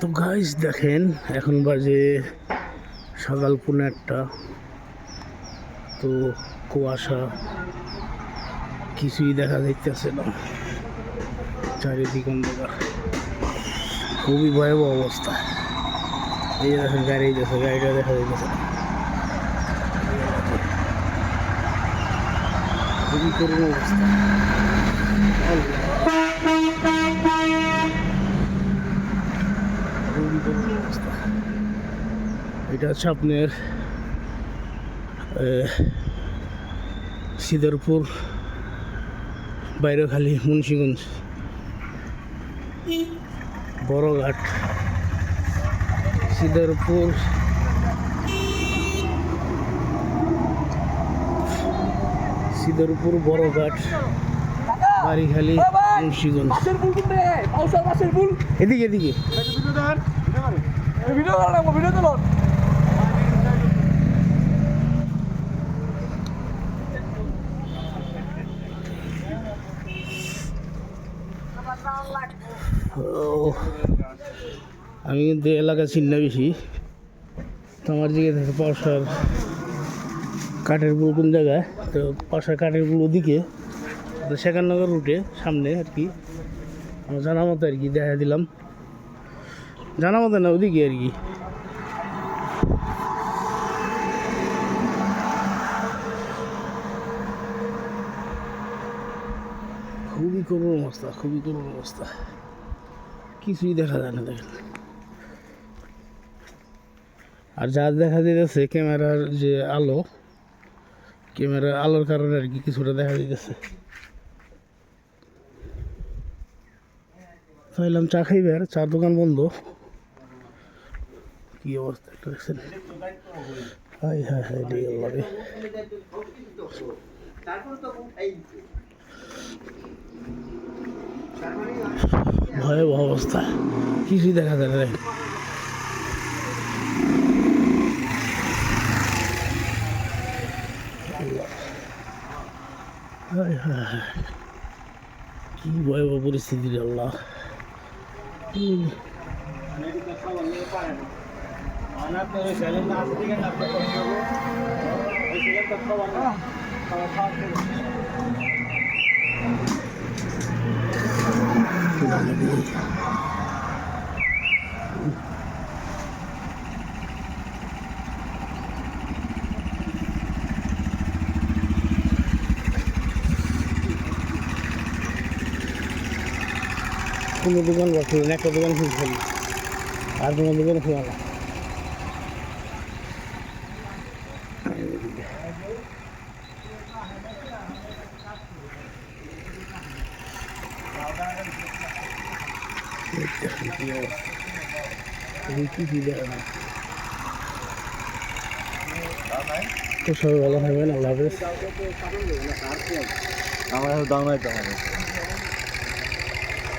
তো গাইস দেখেন, এখন বাজে সকাল পুনে একটা। তো কুয়াশা, কিছুই দেখা যাইতেছে না। চারিদিক অন্ধকার। খুবই ভয়াবহ অবস্থা। এই দেখেন, গাড়ি যাচ্ছে গাড়িটা দেখা যাইতেছে খুবই করুণ অবস্থা খুবই করুণ অবস্থা এটা হচ্ছে আপনার সিদারপুর বাইরেখালী মুন্সিগঞ্জ বড়ঘাট সিদারপুর সিদারপুর বড়ঘাট বাড়িখালী মুন্সিগঞ্জ। এদিকে এদিকে। ভিডিও করা ভিডিও আমি কিন্তু এলাকা চিন্না বেশি। তোমার দিকে পশার কাঠের পুল কোন জায়গায়? তো পশার কাঠের পুল ওদিকে, তো শেখানগর রুটে সামনে আর কি। আমার জানা মতো আর কি, দেখা দিলাম। জানা মতো না, ওদিকে আর কি। খুবই করুণ অবস্থা, খুবই করুণ অবস্থা। কিছুই দেখা যায় না দেখেন। আর যা দেখা যেতেছে ক্যামেরার যে আলো, ক্যামেরার আলোর কারণে আর কি কিছুটা দেখা যেতেছে চাইলাম চা খাইবে আর চার দোকান বন্ধ। কি অবস্থা একটা দেখছেন? হাই হাই হাই ভয়াবহ অবস্থা কিছুই দেখা যায় না। কি ভয়াবহ পরিস্থিতি আল্লাহ হুম। কোনো দোকান বা খুলুন একটা দোকান খুলে ফেলি আর কোনো দোকান খোলা না। দেখেন কি অবস্থা। এদিকে কিছুই দেখা না তো সবাই ভালো থাকবেন আল্লাহ হাফেজ। আমার দাম নাই তো